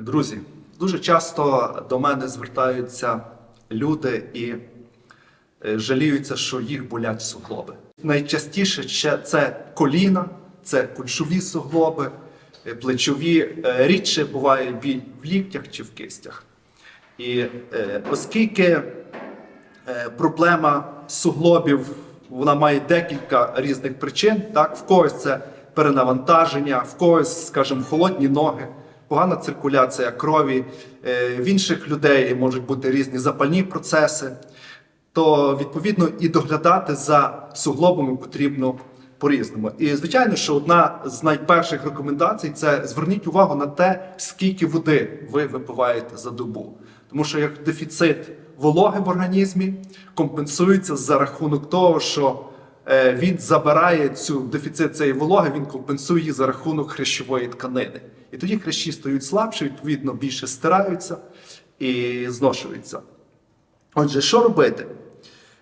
Друзі, дуже часто до мене звертаються люди і е, жаліються, що їх болять суглоби. Найчастіше ще це коліна, це кульшові суглоби, е, плечові, Е, рідше буває біль в ліктях чи в кистях. І оскільки проблема суглобів вона має декілька різних причин. Так, в когось це перенавантаження, в когось, скажімо, холодні ноги, погана циркуляція крові. Е, В інших людей можуть бути різні запальні процеси. То відповідно і доглядати за суглобами потрібно по-різному. І звичайно, що одна з найперших рекомендацій це зверніть увагу на те, скільки води ви випиваєте за добу. Тому що як дефіцит вологи в організмі компенсується за рахунок того, що він забирає цю дефіцит цієї вологи, він компенсує її за рахунок хрящової тканини. І тоді хрящі стають слабші, відповідно, більше стираються і зношуються. Отже, що робити?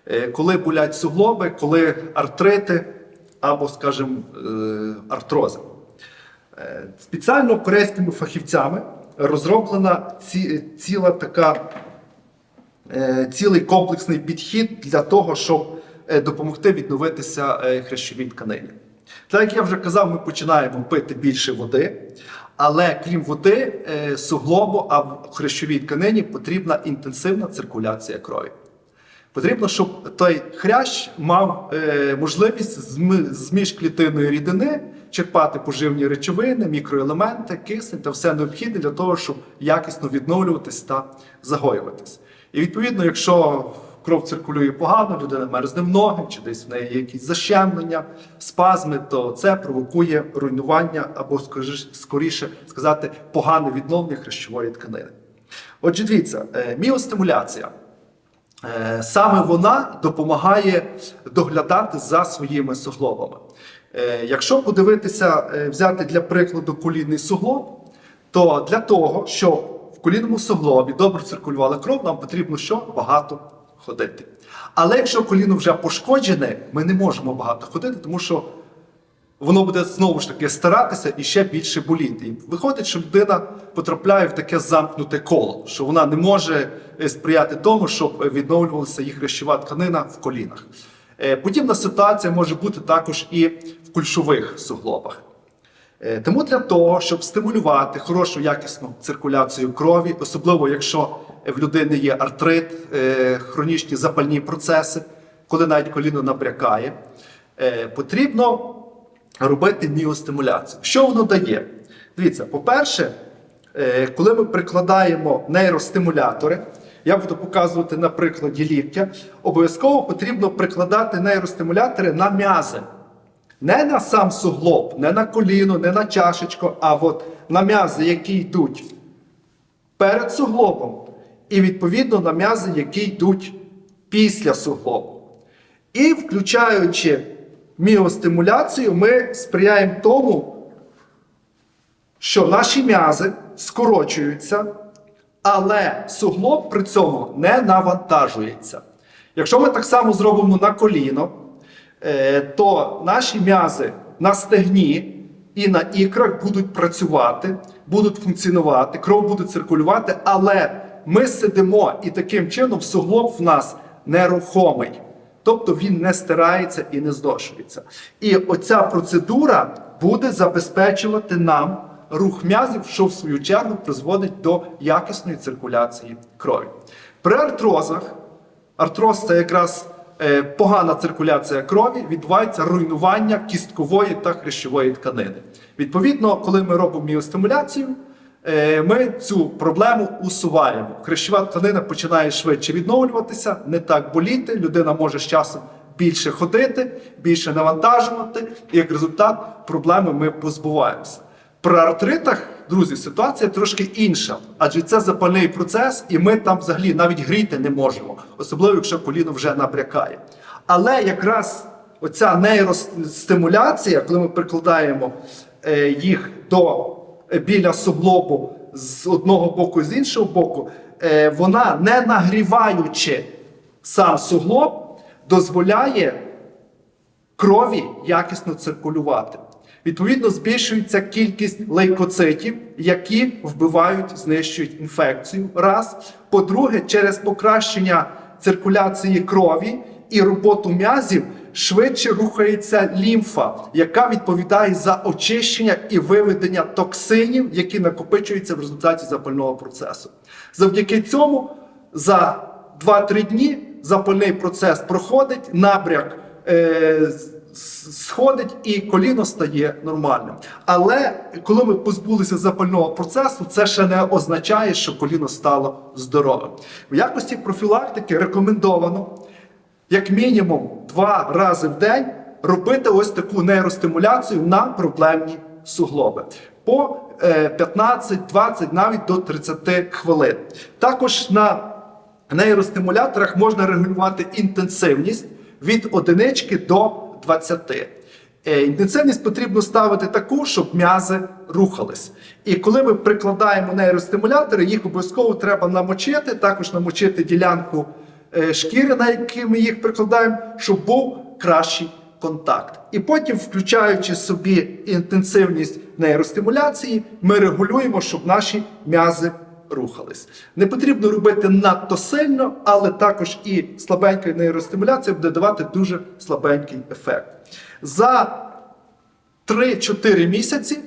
Е, Коли болять суглоби, коли артрити або, скажімо, е, артрози. Е, Спеціально корейськими фахівцями розроблена ці- ціла така, е, цілий комплексний підхід для того, щоб е, допомогти відновитися е, хрящовій тканині. Так як я вже казав, ми починаємо пити більше води, але крім води, е, суглобу, а в хрящовій тканині потрібна інтенсивна циркуляція крові. Потрібно, щоб той хрящ мав е, можливість з, з міжклітинної рідини черпати поживні речовини, мікроелементи, кисень та все необхідне для того, щоб якісно відновлюватись та загоюватись. І відповідно, якщо кров циркулює погано, людина мерзне в ноги, чи десь в неї є якісь защемлення, спазми, то це провокує руйнування або скоріше, сказати погане відновлення хрящової тканини. Отже, дивіться, е, міостимуляція. Е, Саме вона допомагає доглядати за своїми суглобами. Е, Якщо подивитися, взяти для прикладу колінний суглоб, то для того, щоб в колінному суглобі добре циркулювала кров, нам потрібно що? Багато ходити. Але якщо коліно вже пошкоджене, ми не можемо багато ходити, тому що воно буде знову ж таки старатися і ще більше боліти. І виходить, що людина потрапляє в таке замкнуте коло, що вона не може е, сприяти тому, щоб відновлювалася їх хрящова тканина в колінах. Е, Подібна ситуація може бути також і в кульшових суглобах. Е, Тому для того, щоб стимулювати хорошу якісну циркуляцію крові, особливо якщо в людини є артрит, е, хронічні запальні процеси, коли навіть коліно набрякає, е, потрібно робити міостимуляцію. Що воно дає? Дивіться, по-перше, е, коли ми прикладаємо нейростимулятори, я буду показувати на прикладі ліктя, обов'язково потрібно прикладати нейростимулятори на м'язи. Не на сам суглоб, не на коліно, не на чашечку, а от на м'язи, які йдуть перед суглобом, і відповідно на м'язи, які йдуть після суглобу. І включаючи міостимуляцію, ми сприяємо тому, що наші м'язи скорочуються, але суглоб при цьому не навантажується. Якщо ми так само зробимо на коліно, е, то наші м'язи на стегні і на ікрах будуть працювати, будуть функціонувати, кров буде циркулювати, але ми сидимо і таким чином суглоб в нас нерухомий. Тобто він не стирається і не зношується. І оця процедура буде забезпечувати нам рух м'язів, що в свою чергу призводить до якісної циркуляції крові. При артрозах Артроз це якраз е, погана циркуляція крові, відбувається руйнування кісткової та хрящової тканини. Відповідно, коли ми робимо міостимуляцію, ми цю проблему усуваємо. Хрящова тканина починає швидше відновлюватися, не так боліти, людина може з часом більше ходити, більше навантажувати, і як результат проблеми ми позбуваємося. При артритах, друзі, ситуація трошки інша, адже це запальний процес, і ми там взагалі навіть гріти не можемо, особливо якщо коліно вже набрякає. Але якраз оця нейростимуляція, коли ми прикладаємо е, їх до е, біля суглобу з одного боку і з іншого боку, е, вона не нагріваючи сам суглоб, дозволяє крові якісно циркулювати. Відповідно, збільшується кількість лейкоцитів, які вбивають, знищують інфекцію. Раз. По-друге, через покращення циркуляції крові і роботу м'язів швидше рухається лімфа, яка відповідає за очищення і виведення токсинів, які накопичуються в результаті запального процесу. Завдяки цьому за 2-3 дні запальний процес проходить, набряк е, сходить і коліно стає нормальним. Але коли ми позбулися запального процесу, це ще не означає, що коліно стало здоровим. В якості профілактики рекомендовано як мінімум два рази в день робити ось таку нейростимуляцію на проблемні суглоби. По е, 15, 20, навіть до 30 хвилин. Також на нейростимуляторах можна регулювати інтенсивність від одинички до 20. Е, Інтенсивність потрібно ставити таку, щоб м'язи рухались. І коли ми прикладаємо нейростимулятори, їх обов'язково треба намочити, також намочити ділянку е, шкіри, на які ми їх прикладаємо, щоб був кращий контакт. І потім, включаючи собі інтенсивність нейростимуляції, ми регулюємо, щоб наші м'язи рухались. Не потрібно робити надто сильно, але також і слабенька нейростимуляція буде давати дуже слабенький ефект. За 3-4 місяці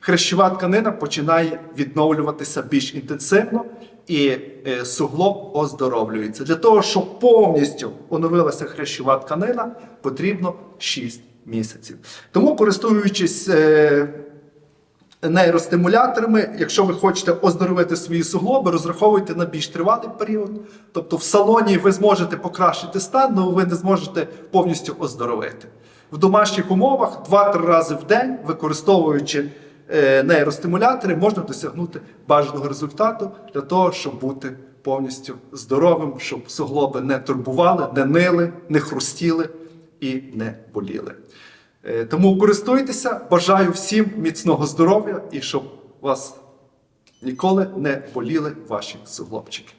хрящова тканина починає відновлюватися більш інтенсивно і е, суглоб оздоровлюється. Для того, щоб повністю оновилася хрящова тканина, потрібно 6 місяців. Тому, користуючись е, нейростимуляторами, якщо ви хочете оздоровити свої суглоби, розраховуйте на більш тривалий період. Тобто в салоні ви зможете покращити стан, але ви не зможете повністю оздоровити. В домашніх умовах 2-3 рази в день, використовуючи нейростимулятори, можна досягнути бажаного результату для того, щоб бути повністю здоровим, щоб суглоби не турбували, не нили, не хрустіли і не боліли. Е, Тому користуйтеся, бажаю всім міцного здоров'я і щоб вас ніколи не боліли ваші суглобчики.